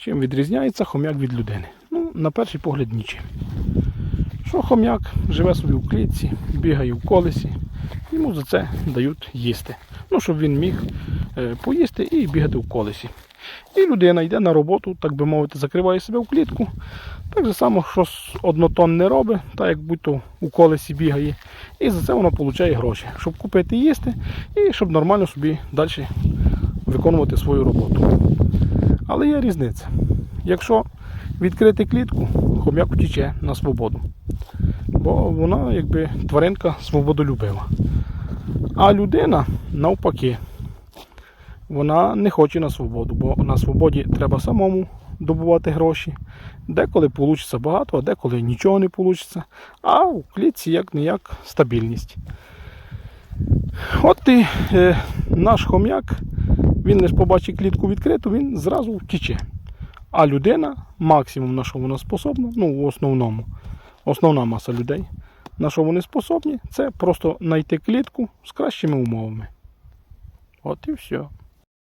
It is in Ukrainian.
Чим відрізняється хом'як від людини? Ну, на перший погляд нічим. Що хом'як живе собі в клітці, бігає в колесі, йому за це дають їсти. Ну, щоб він міг е, поїсти і бігати в колесі. І людина йде на роботу, так би мовити, закриває себе в клітку. Так же само, що однотон не робить, так як будь-то у колесі бігає. І за це воно отримує гроші, щоб купити їсти і щоб нормально собі далі виконувати свою роботу. Але є різниця. Якщо відкрити клітку, хом'як втіче на свободу. Бо вона якби тваринка свободолюбива. А людина навпаки, вона не хоче на свободу, бо на свободі треба самому добувати гроші. Деколи вийде багато, а деколи нічого не вийде. А в клітці як не як стабільність. От і е, наш хом'як, він лише побачить клітку відкриту, він зразу втіче. А людина, максимум на що вона способна, ну в основному, основна маса людей, на що вони способні, це просто знайти клітку з кращими умовами. От і все.